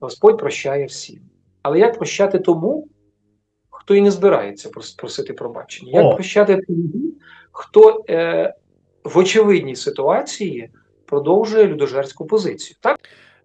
Господь прощає всім. Але як прощати тому, хто і не збирається прос- просити пробачення? Як О. прощати тому, хто е, в очевидній ситуації продовжує людожерську позицію? Так?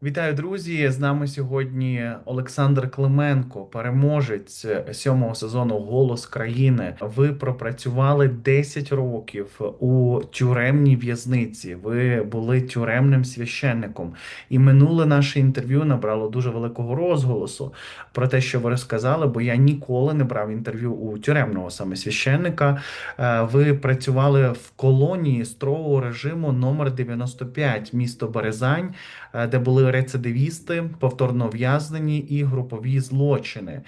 Вітаю, друзі! З нами сьогодні Олександр Клименко, переможець сьомого сезону Голос країни. Ви пропрацювали 10 років у тюремній в'язниці. Ви були тюремним священником. І минуле наше інтерв'ю набрало дуже великого розголосу про те, що ви розказали, бо я ніколи не брав інтерв'ю у тюремного саме священника. Е, Ви працювали в колонії строгого режиму номер 95, місто Березань, е, де були рецидивісти, повторно ув'язнені і групові злочини.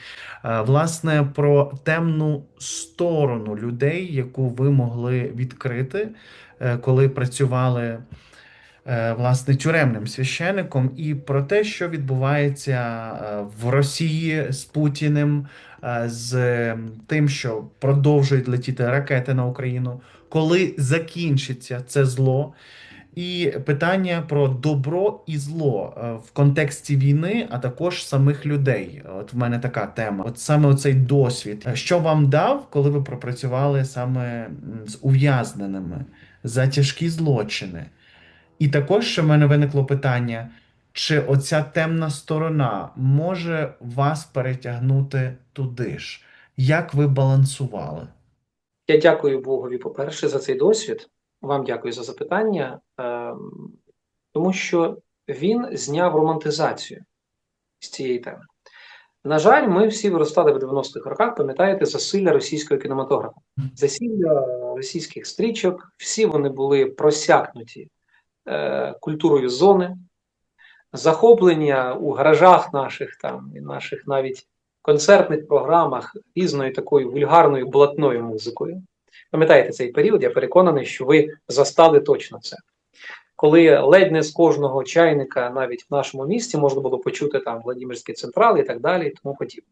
Е, Власне, про темну сторону людей, яку ви могли відкрити, е, коли працювали е, власне тюремним священником, і про те, що відбувається в Росії з Путіним, з тим, що продовжують летіти ракети на Україну, коли закінчиться це зло. І питання про добро і зло е, в контексті війни, а також самих людей. От в мене така тема. От саме оцей досвід. Е, Що вам дав, коли ви пропрацювали саме з ув'язненими за тяжкі злочини? І також ще в мене виникло питання: чи оця темна сторона може вас перетягнути туди ж? Як ви балансували? Я дякую Богові, по-перше, за цей досвід. Вам дякую за запитання, ем, тому що він зняв романтизацію з цієї теми. На жаль, ми всі виростали в 90-х роках, пам'ятаєте, засилля російського кінематографу, засилля російських стрічок, всі вони були просякнуті е, культурою зони, захоплення у гаражах наших, там, і наших навіть концертних програмах різною такою вульгарною блатною музикою. Пам'ятаєте цей період? Я переконаний, що ви застали точно це. Коли ледь не з кожного чайника, навіть в нашому місті, можна було почути там Владимирський централ і так далі, і тому подібне.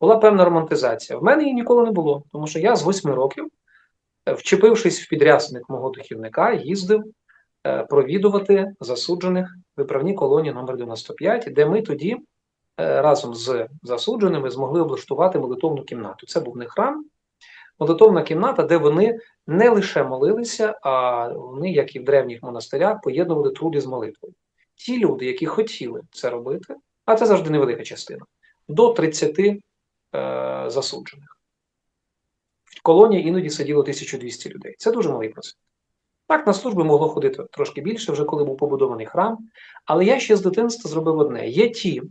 Була певна романтизація. В мене її ніколи не було, тому що я з восьми років, е, вчепившись в підрясник мого духівника, їздив е, провідувати засуджених в виправній колонії номер 95, де ми тоді е, разом з засудженими змогли облаштувати молитовну кімнату. Це був не храм, молитовна кімната, де вони не лише молилися, а вони, як і в древніх монастирях, поєднували труд із молитвою. Ті люди, які хотіли це робити, а це завжди невелика частина, до 30 е, засуджених. В колонії іноді сиділо 1200 людей. Це дуже малий процент. Так, на служби могло ходити трошки більше, вже коли був побудований храм. Але я ще з дитинства зробив одне: є ті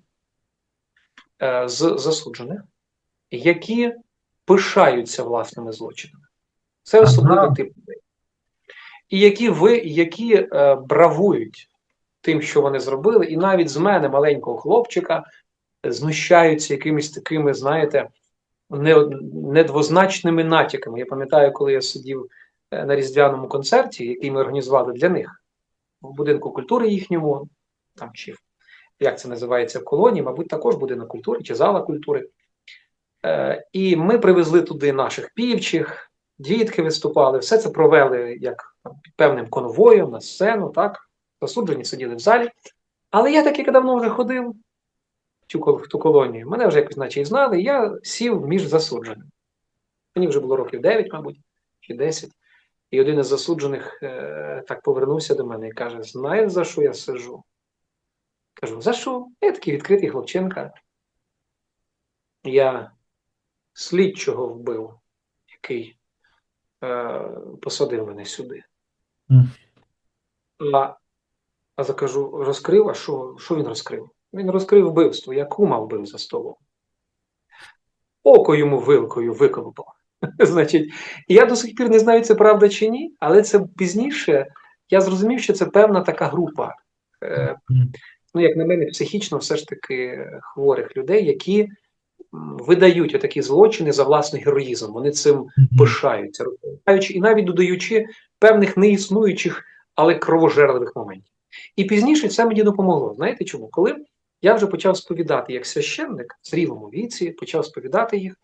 е, з засуджених, які пишаються власними злочинами. Це особливий тип людей. І які ви, які е, бравують тим, що вони зробили, і навіть з мене, маленького хлопчика, знущаються якимись такими, знаєте, не, недвозначними натяками. Я пам'ятаю, коли я сидів е, на різдвяному концерті, який ми організували для них в будинку культури їхньому, там чи як це називається в колонії, мабуть, також будинок культури чи зала культури. Е, і ми привезли туди наших півчих, дітки виступали, все це провели як певним конвоєм на сцену, так, засуджені сиділи в залі. Але я таки давно вже ходив в цю, в ту колонію, мене вже якось наче і знали, я сів між засудженими. Мені вже було років 9, мабуть, чи 10. І один із засуджених е, так повернувся до мене і каже: Знаєш, за що я сиджу? Кажу, за що? Я такий відкритий хлопчинка. Я слідчого вбив, який е, посадив мене сюди. Мгм. А, а закажу, розкрив, а що, що він розкрив? Він розкрив вбивство, я кума вбив за столом. Око йому вилкою виколупав. Значить, я до сих пір не знаю, це правда чи ні, але це пізніше я зрозумів, що це певна така група, е, ну, як на мене, психічно все ж таки хворих людей, які видають отакі злочини за власний героїзм. Вони цим пишаються, розповідаючи і навіть додаючи певних неіснуючих, але кровожерливих моментів. І пізніше це мені допомогло. Знаєте чому? Коли я вже почав сповідати як священник в зрілому віці, почав сповідати їх,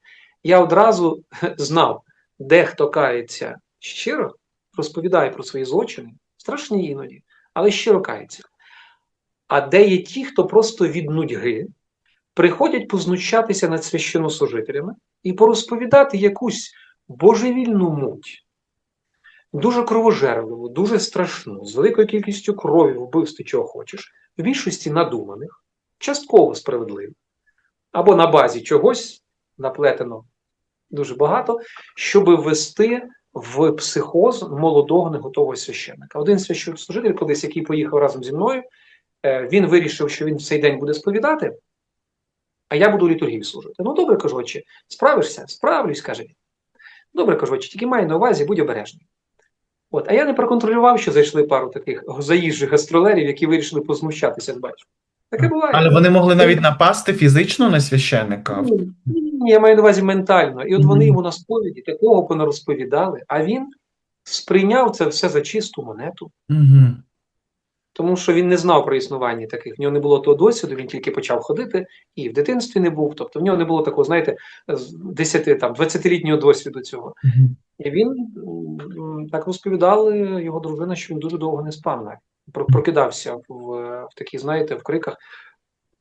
я одразу знав, де хто кається щиро, розповідає про свої злочини, страшні іноді, але щиро кається. а де є ті, хто просто від нудьги приходять познущатися над священнослужителями і порозповідати якусь божевільну муть, дуже кровожерливу, дуже страшну, з великою кількістю крові, вбивств, ти чого хочеш, в більшості надуманих, частково справедливих, або на базі чогось наплетено дуже багато, щоб ввести в психоз молодого неготового священника. Один священнослужитель, колись, який поїхав разом зі мною, е, він вирішив, що він в цей день буде сповідати, а я буду літургію служити. Ну, добре, кажу, отче, справишся? Справлюсь, каже він. Добре, кажу, отче, тільки май на увазі, будь обережний. От, а я не проконтролював, що зайшли пару таких заїжджих гастролерів, які вирішили познущатися з батьком. Таке буває. Але вони могли навіть напасти фізично на священника. Ні, ні, я маю на увазі ментально. І от вони йому на сповіді такого понарозповідали, а він сприйняв це все за чисту монету, Угу. Тому що він не знав про існування таких. В нього не було того досвіду, він тільки почав ходити, і в дитинстві не був. Тобто в нього не було такого, знаєте, з 10, там, 20-літнього досвіду цього. І він так розповідали його дружина, що він дуже довго не спав навіть. Прокидався в, в такі, знаєте, в криках.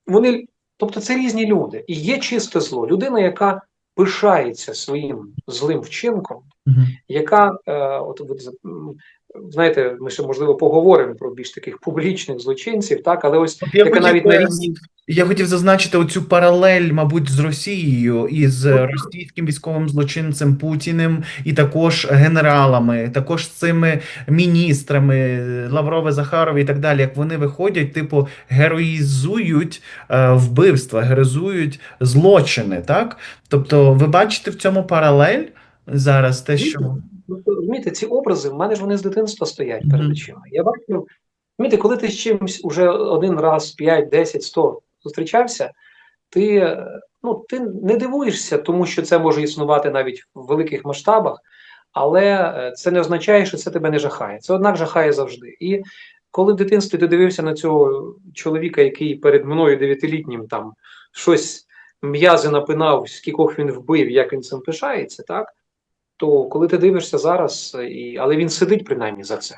Вони, тобто, це різні люди. І є чисте зло. Людина, яка пишається своїм злим вчинком, Угу. яка, е, от ви знаєте, ми ще можливо поговоримо про більш таких публічних злочинців, так, але ось я яка хотів, навіть на е, рівні Я хотів зазначити оцю паралель, мабуть, з Росією і з російським військовим злочинцем Путіним, і також генералами, також з цими міністрами Лаврове, Захарові і так далі. Як вони виходять, типу, героїзують е, вбивства, героїзують злочини, так? Тобто, ви бачите в цьому паралель зараз те, що Ну, розумієте, ці образи в мене ж вони з дитинства стоять перед очима. Я бачу, розумієте, коли ти з чимось уже один раз, 5, 10, 100 зустрічався, ти, е, ну, ти не дивуєшся, тому що це може існувати навіть в великих масштабах, але е, це не означає, що це тебе не жахає. Це однак жахає завжди. І коли в дитинстві ти дивився на цього чоловіка, який перед мною дев'ятилітнім там щось м'язи напинав, скількох він вбив, як він цим пишається, так? То коли ти дивишся зараз, е, і, але він сидить принаймні за це.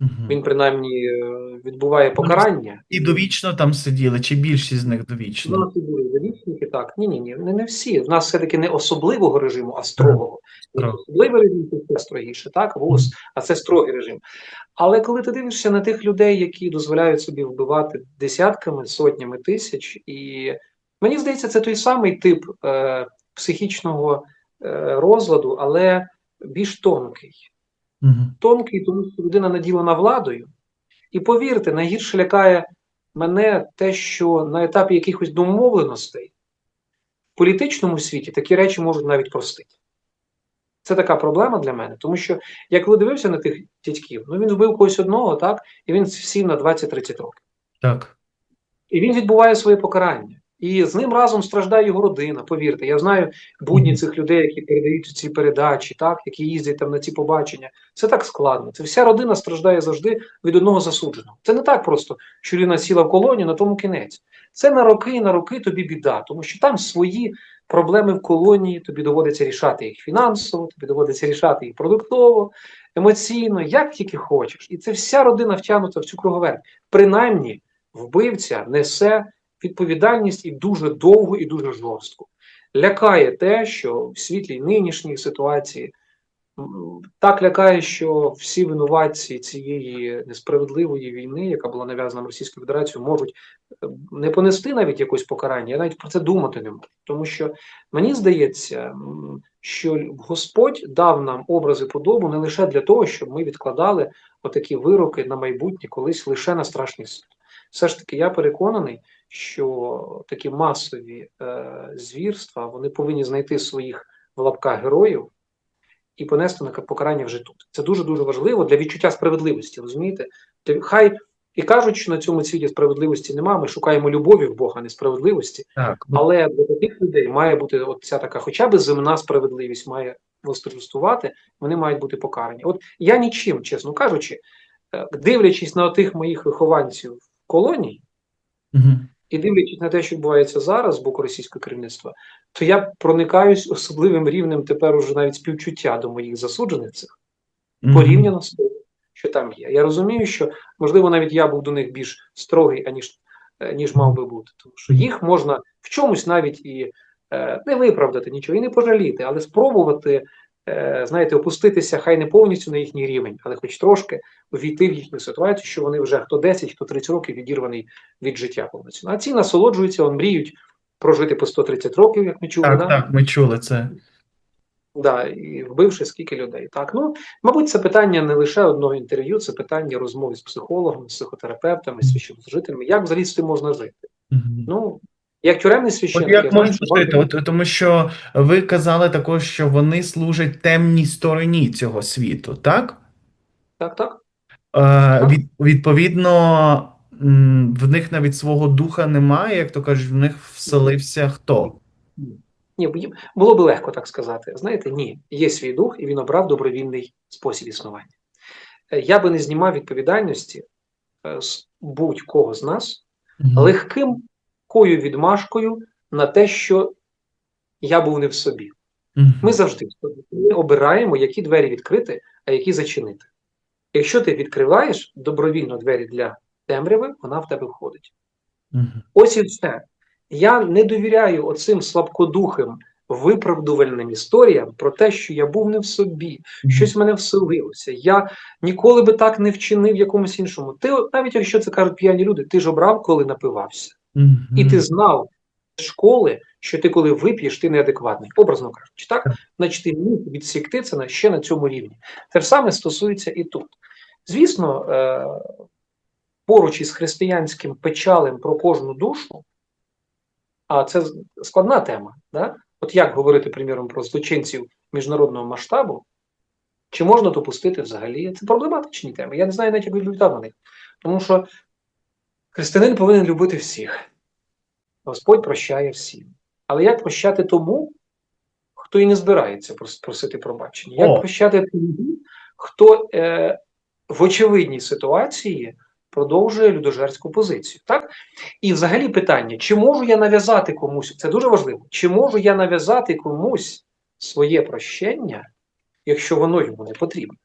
Мгм. Він принаймні е, відбуває покарання. і довічно там сиділи, чи більшість з них довічно? і були завічники, так. Ні, ні, ні, не, не всі. В нас все-таки не особливого режиму, а строгого. Строго. Особливий режим це строгіше, так, ВОЗ, а це строгий режим. Але коли ти дивишся на тих людей, які дозволяють собі вбивати десятками, сотнями тисяч, і мені здається, це той самий тип е, психічного розладу, але більш тонкий. Мгм. тонкий, тому що людина наділена владою. І повірте, найгірше лякає мене те, що на етапі якихось домовленостей в політичному світі такі речі можуть навіть простити. Це така проблема для мене, тому що я коли дивився на тих дядьків, ну він вбив когось одного, так, і він сів на 20-30 років. Так. І він відбуває своє покарання. І з ним разом страждає його родина. Повірте, я знаю будні цих людей, які передають ці передачі, так, які їздять там на ці побачення. Це так складно. Це вся родина страждає завжди від одного засудженого. Це не так просто, що людина сіла в колонію, на тому кінець. Це на роки і на роки тобі біда, тому що там свої проблеми в колонії, тобі доводиться рішати їх фінансово, тобі доводиться рішати їх продуктово, емоційно, як тільки хочеш. І це вся родина втягнута в цю круговерть. Принаймні, вбивця несе відповідальність і дуже довго, і дуже жорстко. Лякає те, що в світлій нинішній ситуації так лякає, що всі винуватці цієї несправедливої війни, яка була нав'язана Російською Федерацією, можуть е, не понести навіть якось покарання. Я навіть про це думати не можу. Тому що мені здається, що Господь дав нам образи подобу не лише для того, щоб ми відкладали отакі вироки на майбутнє колись лише на страшний суд. Все ж таки, я переконаний, що такі масові е, звірства вони повинні знайти своїх в лапках героїв і понести на покарання вже тут. Це дуже дуже важливо для відчуття справедливості. Розумієте? Хай і кажуть, що на цьому світі справедливості немає. Ми шукаємо любові в Бога, а не справедливості. Так. Але для таких людей має бути от ця така, хоча б земна справедливість має восторжествувати, вони мають бути покарані. От я нічим, чесно кажучи, е, дивлячись на тих моїх вихованців в колонії, Мгм. і дивлячись на те, що відбувається зараз з боку російського керівництва, то я проникаюсь особливим рівнем тепер уже навіть співчуття до моїх засуджених цих Мгм. порівняно з тим, що там є. Я розумію, що можливо навіть я був до них більш строгий, аніж е, ніж мав би бути. Тому що їх можна в чомусь навіть і е, не виправдати нічого, і не пожаліти, але спробувати, знаєте, опуститися хай не повністю на їхній рівень, але хоч трошки увійти в їхню ситуацію, що вони вже хто 10, хто 30 років відірваний від життя повноцінно. А ці насолоджуються, он мріють прожити по 130 років, як ми чули. Так, да? так, ми чули це. Да, і вбивши скільки людей. Так, ну мабуть, це питання не лише одного інтерв'ю, це питання розмови з психологами, з психотерапевтами, з священнослужителями. Як взагалі з цим можна жити? Мгм. Ну як тюремний От як можна що? От, тому що ви казали також, що вони служать темній стороні цього світу, так? так, так. Е, від, відповідно, в них навіть свого духа немає, як то кажуть, в них вселився хто? Ні, було би легко так сказати. Знаєте, ні, є свій дух, і він обрав добровільний спосіб існування. Е, Я би не знімав відповідальності е, з будь-кого з нас Мгм. Легкою відмашкою на те, що я був не в собі. Ми завжди в собі. Ми обираємо, які двері відкрити, а які зачинити. Якщо ти відкриваєш добровільно двері для темряви, вона в тебе входить. Ось і все. Я не довіряю оцим слабкодухим виправдувальним історіям про те, що я був не в собі, щось в мене вселилося. Я ніколи би так не вчинив якомусь іншому. Ти, навіть якщо це кажуть п'яні люди, ти ж обрав, коли напивався. І ти знав з школи, що ти коли вип'єш, ти неадекватний, образно кажучи, так? Значить, ти міг відсікти це на ще на цьому рівні. Те ж саме стосується і тут. Звісно, е, поруч із християнським печалем про кожну душу, а це складна тема. Да? От як говорити, приміром, про злочинців міжнародного масштабу, чи можна допустити взагалі? Це проблематичні теми. Я не знаю навіть, як відповідати на них. Тому що християнин повинен любити всіх. Господь прощає всім. Але як прощати тому, хто і не збирається просити пробачення? Як О. прощати тому, хто е, в очевидній ситуації продовжує людожерську позицію? Так? І взагалі питання: чи можу я нав'язати комусь, це дуже важливо, чи можу я нав'язати комусь своє прощення, якщо воно йому не потрібно?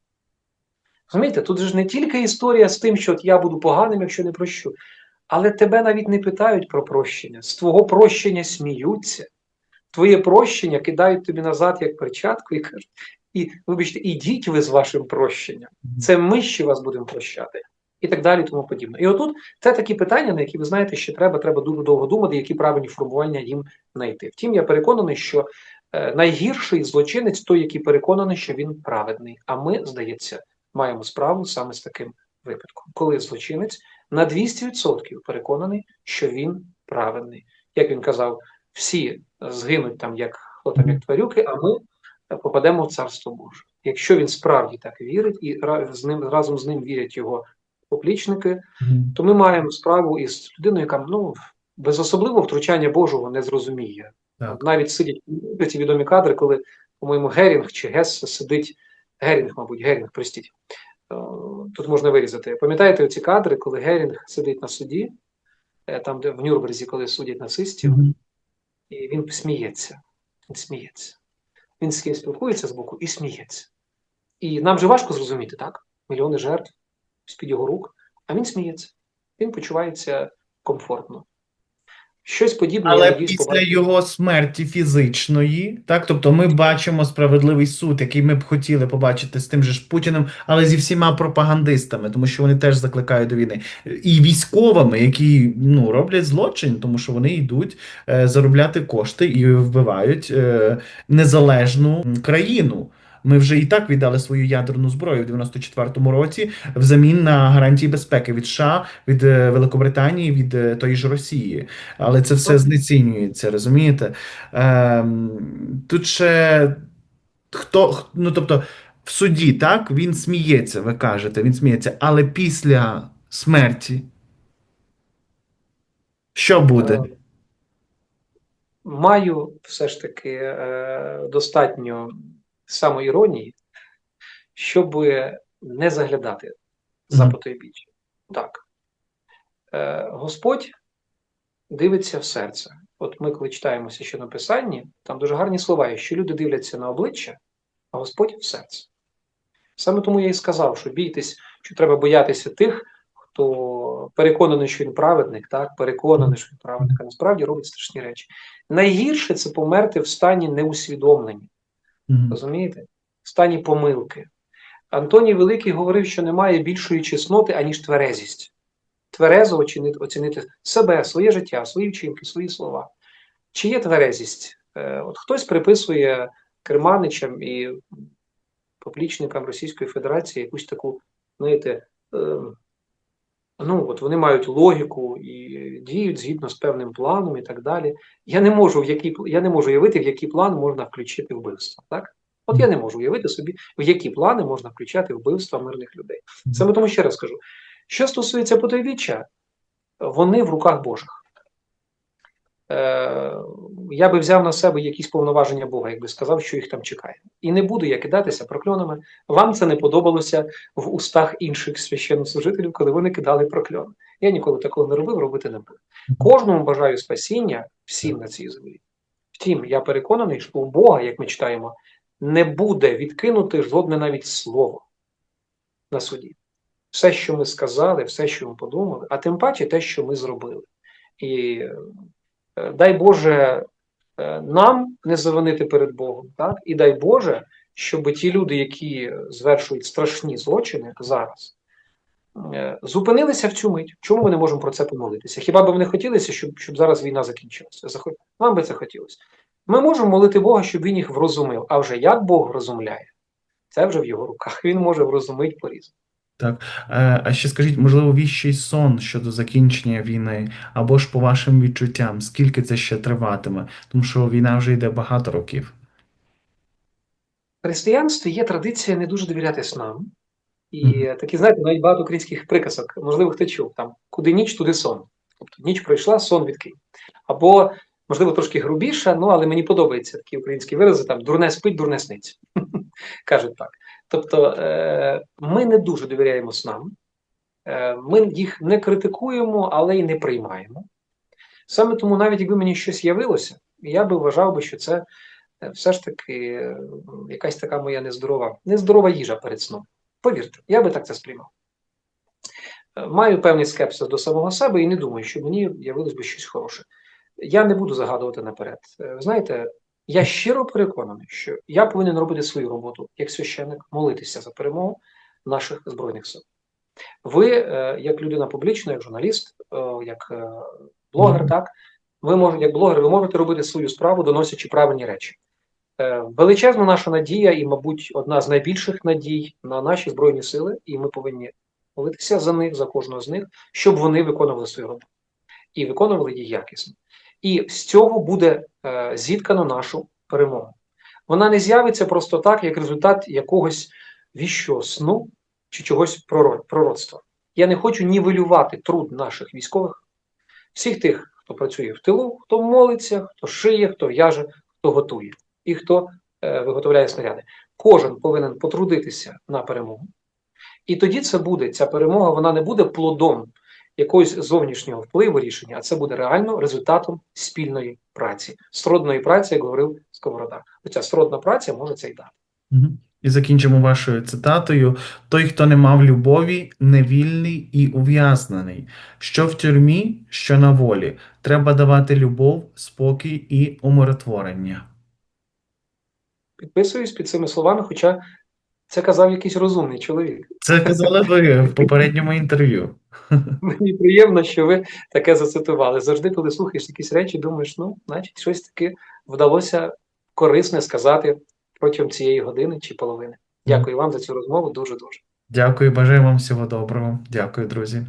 Розумієте, тут же ж не тільки історія з тим, що от я буду поганим, якщо не прощу. Але тебе навіть не питають про прощення. З твого прощення сміються. Твоє прощення кидають тобі назад як перчатку і кажуть: і, вибачте, ідіть ви з вашим прощенням. Це ми ще вас будемо прощати. І так далі, тому подібне. І отут це такі питання, на які ви знаєте, що треба, треба дуже довго думати, які правильні формування їм знайти. Втім, я переконаний, що е, найгірший злочинець той, який переконаний, що він праведний. А ми, здається, маємо справу саме з таким випадком, коли злочинець на 200% переконаний, що він праведний. Як він казав, всі згинуть там, як хто там, як тварюки, а ми попадемо в царство Боже. Якщо він справді так вірить, і з ним разом з ним вірять його поплічники, то ми маємо справу із людиною, яка ну без особливого втручання Божого не зрозуміє. Так. Навіть сидять ці відомі кадри, коли, по-моєму, Герінг чи Гес сидить. Герінг, мабуть, Герінг, простіть. Тут можна вирізати. Пам'ятаєте ці кадри, коли Герінг сидить на суді, е, там, де в Нюрнберзі, коли судять нацистів, Мгм. і він сміється. Він сміється. Він з ким спілкується з боку і сміється. І нам же важко зрозуміти, так? Мільйони жертв з-під його рук, а він сміється. Він почувається комфортно. Щось подібне Але надіюсь після побачити. його смерті фізичної, так, тобто ми бачимо справедливий суд, який ми б хотіли побачити з тим же ж Путіним, але зі всіма пропагандистами, тому що вони теж закликають до війни, і військовими, які ну роблять злочин, тому що вони йдуть е, заробляти кошти і вбивають е, незалежну країну. Ми вже і так віддали свою ядерну зброю в 94-му році взамін на гарантії безпеки від США, від е, Великобританії, від е, тої ж Росії. Але це все знецінюється, розумієте? Ем, тут ще хто, ну тобто, в суді, так, він сміється, ви кажете, він сміється, але після смерті що буде? Е, Маю все ж таки достатньо самоіронії, щоб не заглядати за потойбіччя. Так. Е, Господь дивиться в серце. От ми, коли читаємо священне писанні, там дуже гарні слова, що люди дивляться на обличчя, а Господь в серце. Саме тому я і сказав, що бійтесь що треба боятися тих, хто переконаний, що він праведник, так, переконаний, що він праведник, а насправді робить страшні речі. Найгірше це померти в стані неусвідомлення. Мгм. Розумієте? В стані помилки. Антоній Великий говорив, що немає більшої чесноти, аніж тверезість. Тверезо оцінити, оцінити себе, своє життя, свої вчинки, свої слова. Чи є тверезість? Е, От хтось приписує керманичам і поплічникам Російської Федерації якусь таку, знаєте, е, ну от вони мають логіку і діють згідно з певним планом і так далі. Я не можу в який я не можу уявити, в який план можна включити вбивство. Так? От я не можу уявити собі, в які плани можна включати вбивства мирних людей. Саме тому ще раз кажу: що стосується потойбіччя, вони в руках Божих. Е, я би взяв на себе якісь повноваження Бога, якби сказав, що їх там чекає. І не буду я кидатися прокльонами. Вам це не подобалося в устах інших священнослужителів, коли вони кидали прокльони. Я ніколи такого не робив, робити не буду. Кожному бажаю спасіння всім на цій землі. Втім, я переконаний, що у Бога, як ми читаємо, не буде відкинути жодне навіть слово на суді. Все, що ми сказали, все, що ми подумали, а тим паче те, що ми зробили. І дай Боже е, нам не завинити перед Богом, так? і дай Боже, щоб ті люди, які звершують страшні злочини зараз, е, зупинилися в цю мить. Чому ми не можемо про це помолитися? Хіба б вони хотілося, щоб, щоб зараз війна закінчилася? Вам би це хотілося. Ми можемо молити Бога, щоб він їх врозумив. А вже як Бог врозумляє, це вже в його руках. Він може врозумити по-різному. Так. Е, А ще скажіть, можливо, віщий сон щодо закінчення війни, або ж по вашим відчуттям, скільки це ще триватиме? Тому що війна вже йде багато років. В християнстві є традиція не дуже довіряти снам. І такі, знаєте, навіть багато українських приказок, можливо, хто чув там куди ніч, туди сон. Тобто ніч пройшла, сон відкинь. Або, можливо, трошки грубіше, ну але мені подобаються такі українські вирази: там дурне спить, дурне сниться. Кажуть так. Тобто е, ми не дуже довіряємо снам, е, ми їх не критикуємо, але й не приймаємо. Саме тому, навіть якби мені щось явилося, я би вважав би, що це е, все ж таки якась така моя нездорова, нездорова їжа перед сном. Повірте, я би так це сприймав. Маю певний скепсис до самого себе і не думаю, що мені явилось би щось хороше. Я не буду загадувати наперед. Знаєте, я щиро переконаний, що я повинен робити свою роботу як священник, молитися за перемогу наших збройних сил. Ви, е, як людина публічна, як журналіст, е, як е, блогер, так, ви можете, як блогер, ви можете робити свою справу, доносячи правильні речі. Величезна наша надія, і, мабуть, одна з найбільших надій на наші збройні сили, і ми повинні молитися за них, за кожного з них, щоб вони виконували свою роботу і виконували її якісно. І з цього буде е, зіткано нашу перемогу. Вона не з'явиться просто так, як результат якогось віщого сну чи чогось проро- пророцтва. Я не хочу нівелювати труд наших військових, всіх тих, хто працює в тилу, хто молиться, хто шиє, хто в'яже, хто готує і хто е, виготовляє снаряди. Кожен повинен потрудитися на перемогу. І тоді це буде, ця перемога, вона не буде плодом якогось зовнішнього впливу рішення, а це буде реально результатом спільної праці, сродної праці, як говорив Сковорода. Оця сродна праця може це й дати. І закінчимо вашою цитатою: Той, хто не мав любові, невільний і ув'язнений. Що в тюрмі, що на волі. Треба давати любов, спокій і умиротворення. Підписуюсь під цими словами, хоча це казав якийсь розумний чоловік. Це казали ви в попередньому інтерв'ю. Мені приємно, що ви таке зацитували. Завжди, коли слухаєш якісь речі, думаєш, ну, значить, щось таке вдалося корисне сказати протягом цієї години чи половини. Дякую вам за цю розмову дуже дуже. Дякую, бажаю вам всього доброго. Дякую, друзі.